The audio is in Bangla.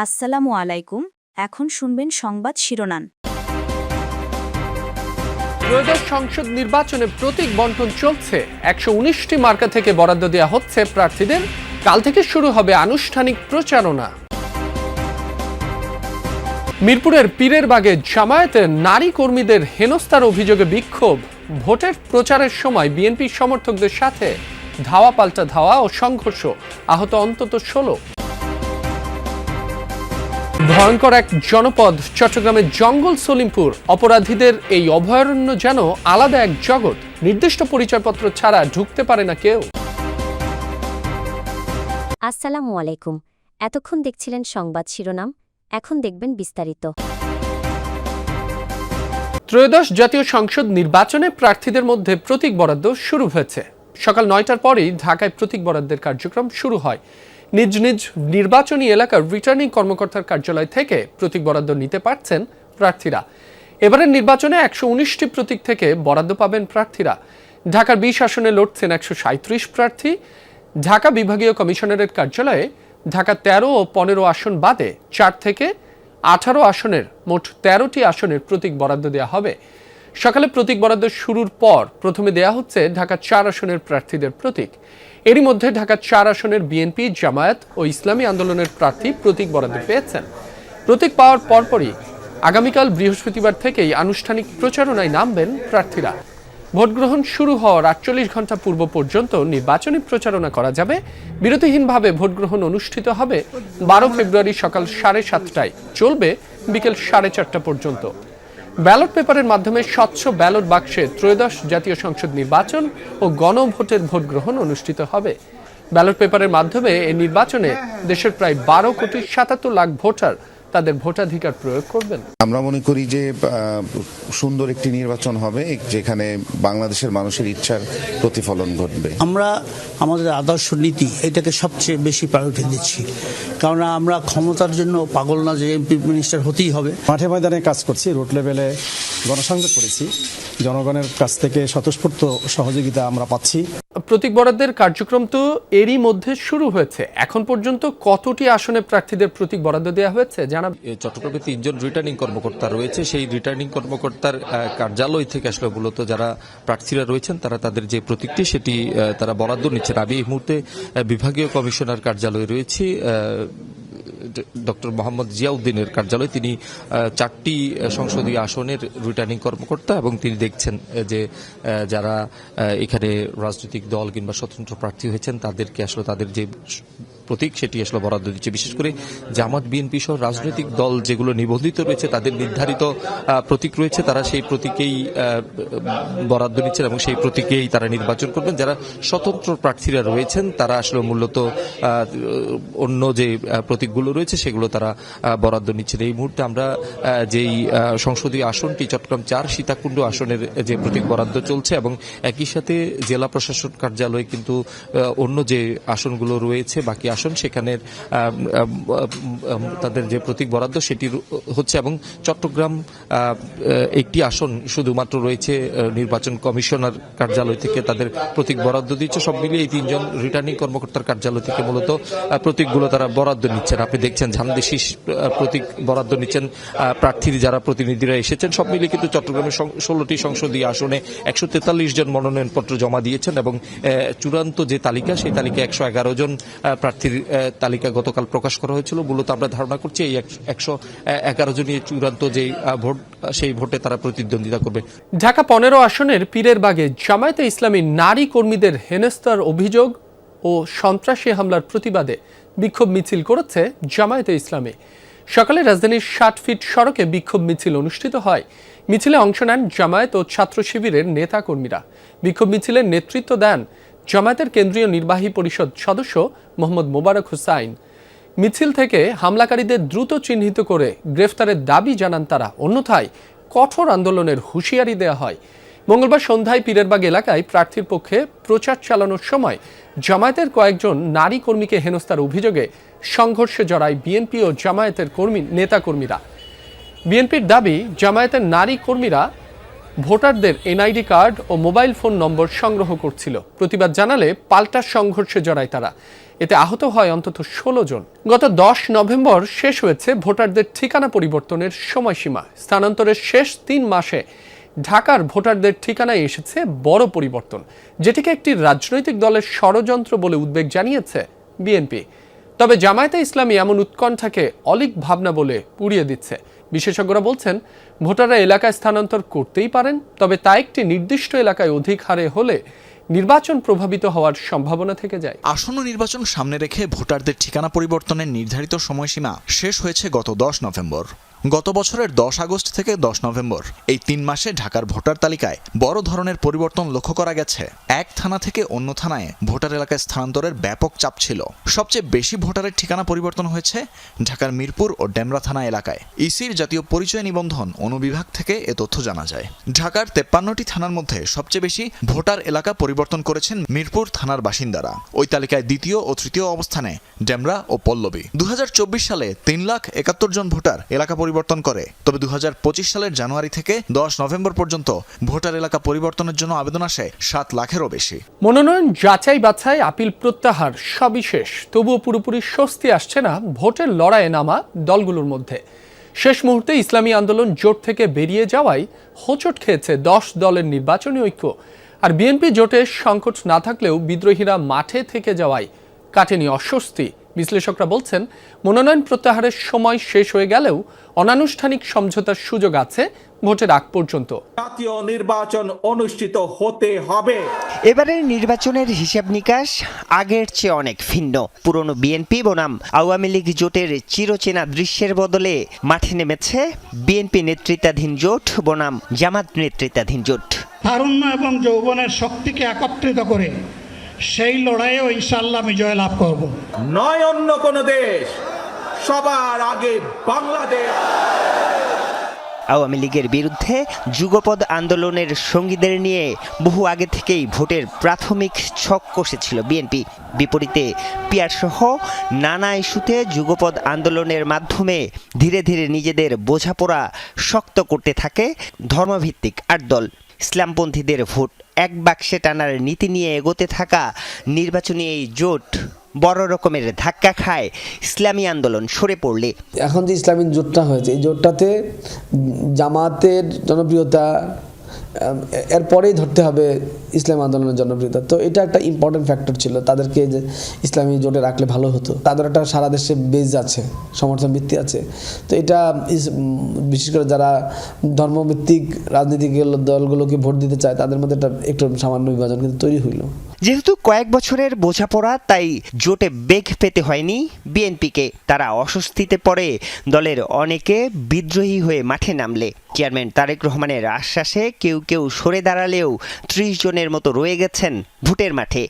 আসসালামু আলাইকুম, এখন শুনবেন সংবাদ শিরোনাম। ত্রয়োদশ সংসদ নির্বাচনে প্রতীক বন্টন চলছে। একশো উনিশটি মার্কা থেকে বরাদ্দ দেওয়া হচ্ছে প্রার্থীদের। কাল থেকে শুরু হবে আনুষ্ঠানিক প্রচারণা। মিরপুরের পীরের বাগে জামায়াতের নারী কর্মীদের হেনস্থার অভিযোগে বিক্ষোভ। ভোটের প্রচারের সময় বিএনপি সমর্থকদের সাথে ধাওয়া পাল্টা ধাওয়া ও সংঘর্ষ। আহত অন্তত ষোলো। ভয়ঙ্কর এক জনপদ চট্টগ্রামের জঙ্গল সলিমপুর। অপরাধীদের এই অভয়ারণ্য যেন আলাদা এক জগৎ। নির্দিষ্ট পরিচয়পত্র ছাড়া ঢুকতে পারে না কেউ। আসসালামু আলাইকুম। এতক্ষণ দেখছিলেন সংবাদ শিরোনাম এখন দেখবেন বিস্তারিত। ত্রয়োদশ জাতীয় সংসদ নির্বাচনে প্রার্থীদের মধ্যে প্রতীক বরাদ্দ শুরু হয়েছে। সকাল নয়টার পরেই ঢাকায় প্রতীক বরাদ্দের কার্যক্রম শুরু হয়। নিজ নিজ নির্বাচনী এলাকার রিটার্নিং কর্মকর্তার কার্যালয় থেকে প্রতীক বরাদ্দ নিতে পারছেন প্রার্থীরা। এবারের নির্বাচনে একশো উনিশটি প্রতীক থেকে বরাদ্দ পাবেন প্রার্থীরা। ঢাকার বিশ আসনে লড়ছেন একশো সাঁত্রিশ প্রার্থী। ঢাকা বিভাগীয় কমিশনারের কার্যালয়ে ঢাকা তেরো ও পনেরো আসন বাদে চার থেকে আঠারো আসনের মোট তেরোটি আসনের প্রতীক বরাদ্দ দেওয়া হবে। সকালে প্রতীক বরাদ্দ শুরুর পর প্রথমে দেয়া হচ্ছে ঢাকা চার আসনের প্রার্থীদের প্রতীক। এরই মধ্যে ঢাকা চার আসনের বিএনপি, জামায়াত ও ইসলামী আন্দোলনের প্রার্থী প্রতীক বরাদ্দ পেয়েছেন। প্রতীক পাওয়ার পরপরই আগামীকাল বৃহস্পতিবার থেকেই আনুষ্ঠানিক প্রচারণায় নামবেন প্রার্থীরা। ভোটগ্রহণ শুরু হওয়ার আটচল্লিশ ঘণ্টা পূর্ব পর্যন্ত নির্বাচনী প্রচারণা করা যাবে। বিরতিহীনভাবে ভোটগ্রহণ অনুষ্ঠিত হবে বারো ফেব্রুয়ারি সকাল সাড়ে সাতটায়। চলবে বিকেল সাড়ে চারটা পর্যন্ত। ব্যালট পেপারের মাধ্যমে স্বচ্ছ ব্যালট বাক্সে ত্রয়োদশ জাতীয় সংসদ নির্বাচন ও গণভোটের ভোট গ্রহণ অনুষ্ঠিত হবে। ব্যালট পেপারের মাধ্যমে এই নির্বাচনে দেশের প্রায় বারো কোটি সাতাত্তর লাখ ভোটার তাদের ভোটাধিকার প্রয়োগ করবেন? আমরা মনে করি যে সুন্দর একটি নির্বাচন হবে যেখানে বাংলাদেশের মানুষের ইচ্ছার প্রতিফলন ঘটবে। আমরা আমাদের আদর্শ নীতি এটাকে সবচেয়ে বেশি প্রায়োরিটি দিচ্ছি। কারণ আমরা ক্ষমতার জন্য পাগল না যে এমপি মিনিস্টার হতেই হবে। মাঠে ময়দানে কাজ করছি রোড লেভেলে গণসংযোগ করেছি। জনগণের কাছ থেকে স্বতঃস্ফূর্ত সহযোগিতা আমরা পাচ্ছি। প্রতীক বরাদ্দের কার্যক্রম তো এরই মধ্যে শুরু হয়েছে। এখন পর্যন্ত কতটি আসনে প্রার্থীদের প্রতীক বরাদ্দ দেওয়া হয়েছে? জানাব চট্টগ্রামে তিনজন রিটার্নিং কর্মকর্তা রয়েছে। সেই রিটার্নিং কর্মকর্তার কার্যালয় থেকে আসলে মূলত যারা প্রার্থীরা রয়েছেন, তারা তাদের যে প্রতীকটি, সেটি তারা বরাদ্দ নিচ্ছেন। আমি এই মুহূর্তে বিভাগীয় কমিশনার কার্যালয়ে রয়েছি। ডক্টর মোহাম্মদ জিয়াউদ্দিনের কার্যালয় তিনি চারটি সংসদীয় আসনের রিটার্নিং কর্মকর্তা এবং তিনি দেখছেন যে যারা এখানে রাজনৈতিক দল কিংবা স্বতন্ত্র প্রার্থী হয়েছেন, তাদেরকে আসলে তাদের যে প্রতীক, সেটি আসলে বরাদ্দ দিচ্ছে। বিশেষ করে জামাত, বিএনপি সহ রাজনৈতিক দল যেগুলো নিবন্ধিত রয়েছে, তাদের নির্ধারিত প্রতীক রয়েছে, তারা সেই প্রতীকেই বরাদ্দ নিচ্ছেন এবং সেই প্রতীকেই তারা নির্বাচন করবেন। যারা স্বতন্ত্র প্রার্থীরা রয়েছেন, তারা আসলে মূলত অন্য যে প্রতীকগুলো রয়েছে, সেগুলো তারা বরাদ্দ নিচ্ছেন। এই মুহূর্তে আমরা যেই সংসদীয় আসনটি, চট্টগ্রাম চার সীতাকুণ্ড আসনের যে প্রতীক বরাদ্দ চলছে এবং একই সাথে জেলা প্রশাসন কার্যালয়ে কিন্তু অন্য যে আসনগুলো রয়েছে, বাকি আসন সেখানের তাদের যে প্রতীক বরাদ্দ সেটি হচ্ছে এবং চট্টগ্রাম একটি আসন শুধুমাত্র রয়েছে নির্বাচন কমিশনার কার্যালয় থেকে তাদের প্রতীক বরাদ্দ দিচ্ছে। সব মিলিয়ে এই তিনজন রিটার্নিং কর্মকর্তার কার্যালয় থেকে মূলত প্রতীকগুলো তারা বরাদ্দ নিচ্ছেন। আপনি দেখছেন ঝামদেশি আহ, প্রতীক বরাদ্দ নিচ্ছেন প্রার্থীর যারা প্রতিনিধিরা এসেছেন। সব মিলিয়ে কিন্তু চট্টগ্রামের ষোলোটি সংসদীয় আসনে একশো তেতাল্লিশ জন মনোনয়নপত্র জমা দিয়েছেন এবং চূড়ান্ত যে তালিকা সেই তালিকা একশো এগারো জন আহ, প্রার্থীর তালিকা গতকাল প্রকাশ করা হয়েছিল। মূলত আমরা ধারণা করছি এই একশো এগারো জনই চূড়ান্ত যে ভোট, সেই ভোটে তারা প্রতিদ্বন্দ্বিতা করবে। ঢাকা পনেরো আসনের পীরের বাগে জামায়াতে ইসলামী নারী কর্মীদের হেনস্তার অভিযোগ ও সন্ত্রাসী হামলার প্রতিবাদে বিক্ষোভ মিছিল করেছে জামায়াতে ইসলামী। সকালে রাজধানীর ষাট ফিট সড়কে বিক্ষোভ মিছিল অনুষ্ঠিত হয়। মিছিলে অংশ নেন জামায়াত ও ছাত্র শিবিরের নেতা কর্মীরা বিক্ষোভ মিছিলের নেতৃত্ব দেন জামায়াতের কেন্দ্রীয় নির্বাহী পরিষদ সদস্য মোহাম্মদ মোবারক হুসাইন। মিছিল থেকে হামলাকারীদের দ্রুত চিহ্নিত করে গ্রেফতারের দাবি জানান তারা। অন্যথায় কঠোর আন্দোলনের হুঁশিয়ারি দেওয়া হয়। মঙ্গলবার সন্ধ্যায় পীরেরবাগ এলাকায় প্রার্থীর পক্ষে প্রচার চালানোর সময় জামায়াতের কয়েকজন নারী কর্মীকে হেনস্থার অভিযোগে সংঘর্ষে জড়ায় বিএনপি ও জামায়াতের কর্মী, নেতাকর্মীরা। বিএনপির দাবি, জামায়াতের নারী কর্মীরা ভোটারদের এনআইডি কার্ড ও মোবাইল ফোন নম্বর সংগ্রহ করছিল। প্রতিবাদ জানালে পাল্টা সংঘর্ষে জড়ায় তারা। এতে আহত হয় অন্তত ষোলো জন। গত দশ নভেম্বর শেষ হয়েছে ভোটারদের ঠিকানা পরিবর্তনের সময়সীমা। স্থানান্তরের শেষ তিন মাসে ঢাকার ভোটারদের ঠিকানায় এসেছে বড় পরিবর্তন, যেটিকে একটি রাজনৈতিক দলের ষড়যন্ত্র বলে উদ্বেগ জানিয়েছে বিএনপি। তবে জামায়াতে ইসলামী এমন উৎকণ্ঠাকে অলিক ভাবনা বলে উড়িয়ে দিচ্ছে। বিশেষজ্ঞরা বলছেন, ভোটাররা এলাকায় স্থানান্তর করতেই পারেন, তবে তা একটি নির্দিষ্ট এলাকায় অধিক হারে হলে নির্বাচন প্রভাবিত হওয়ার সম্ভাবনা থেকে যায়। আসন্ন নির্বাচন সামনে রেখে ভোটারদের ঠিকানা পরিবর্তনের নির্ধারিত সময়সীমা শেষ হয়েছে গত দশ নভেম্বর। গত বছরের দশ আগস্ট থেকে দশ নভেম্বর, এই তিন মাসে ঢাকার ভোটার তালিকায় বড় ধরনের পরিবর্তন লক্ষ্য করা গেছে। এক থানা থেকে অন্য থানায় ভোটার এলাকায় স্থানান্তরের ব্যাপক চাপ ছিল। সবচেয়ে বেশি ভোটারের ঠিকানা পরিবর্তন হয়েছে ঢাকার মিরপুর ও ডেমরা থানা এলাকায়। ইসির জাতীয় পরিচয় নিবন্ধন অনুবিভাগ থেকে এ তথ্য জানা যায়। ঢাকার তেপ্পান্নটি থানার মধ্যে সবচেয়ে বেশি ভোটার এলাকা পরিবর্তন করেছেন মিরপুর থানার বাসিন্দারা। ওই তালিকায় দ্বিতীয় ও তৃতীয় অবস্থানে ডেমরা ও পল্লবী। দু হাজার চব্বিশ সালে তিন লাখ একাত্তর জন ভোটার এলাকা পরিবর্তন করে। তবে দু সালের জানুয়ারি থেকে দশ নভেম্বর পর্যন্ত ভোটার এলাকা পরিবর্তনের জন্য আবেদন আসে সাত লাখেরও বেশি। মনোনয়ন যাচাই বাছাই আপিল প্রত্যাহার সবই শেষ। তবুও পুরোপুরি স্বস্তি আসছে না ভোটের লড়াইয়ে নামা দলগুলোর মধ্যে। শেষ মুহূর্তে ইসলামী আন্দোলন জোট থেকে বেরিয়ে যাওয়ায় হোঁচট খেয়েছে দশ দলের নির্বাচনী ঐক্য। আর বিএনপি জোটে সংকট না থাকলেও বিদ্রোহীরা মাঠে থেকে যাওয়ায় কাটেনি অস্বস্তি। বিশ্লেষকরা বলছেন মনোনয়ন প্রত্যাহারের সময় শেষ হয়ে গেলেও অনানুষ্ঠানিক সমঝোতার সুযোগ আছে ভোটের আগ পর্যন্ত। জাতীয় নির্বাচন অনুষ্ঠিত হতে হবে। এবারের নির্বাচনের হিসাব নিকাশ আগের চেয়ে অনেক ভিন্ন। পুরনো বিএনপি বনাম আওয়ামী লীগ জোটের চিরচেনা দৃশ্যের বদলে মাঠে নেমেছে বিএনপি নেতৃত্বাধীন জোট বনাম জামাত নেতৃত্বাধীন জোট। তারুণ্য এবং যৌবনের শক্তিকে একত্রিত করে সেই লড়াইয়েও ইনশাল্লাহ আমি জয়লাভ করব। নয় অন্য কোন দেশ সবার আগে বাংলাদেশ। আওয়ামী লীগের বিরুদ্ধে যুগপদ আন্দোলনের সঙ্গীদের নিয়ে বহু আগে থেকেই ভোটের প্রাথমিক ছক কষেছিল বিএনপি। বিপরীতে পিয়ারসহ নানা ইস্যুতে যুগপদ আন্দোলনের মাধ্যমে ধীরে ধীরে নিজেদের বোঝাপড়া শক্ত করতে থাকে ধর্মভিত্তিক আট দল। ইসলামপন্থীদের ভোট। এক বাক্সে টানার নীতি নিয়ে এগোতে থাকা নির্বাচনী এই জোট বড় রকমের ধাক্কা খায়। ইসলামী আন্দোলন সরে পড়লে। এখন যে ইসলামিক জোটটা হয়েছে, এই জোটটাতে জামাতের জনপ্রিয়তা এরপরেই ধরতে হবে ইসলাম আন্দোলনের জনপ্রিয়তা। তো এটা একটা ইম্পর্টেন্ট ফ্যাক্টর ছিল। তাদেরকে যে ইসলামী জোটে রাখলে ভালো হতো। তাদের একটা সারা দেশে বেজ আছে, সমর্থন ভিত্তি আছে। তো এটা বিশেষ করে যারা ধর্মভিত্তিক রাজনীতিক দলগুলোকে ভোট দিতে চায়, তাদের মধ্যে একটা একটু সামান্য বিভাজন কিন্তু তৈরি হইল। যেহেতু কয়েক বছরের বোঝাপড়া, তাই জোটে বেগ পেতে হয়নি। বিএনপিকে তারা অস্বস্তিতে পড়ে। দলের অনেকে বিদ্রোহী হয়ে মাঠে নামলে। চেয়ারম্যান তারেক রহমানের আশ্বাসে কেউ কেউ সরে দাঁড়ালেও ত্রিশ জনের মতো রয়ে গেছেন ভোটের মাঠে।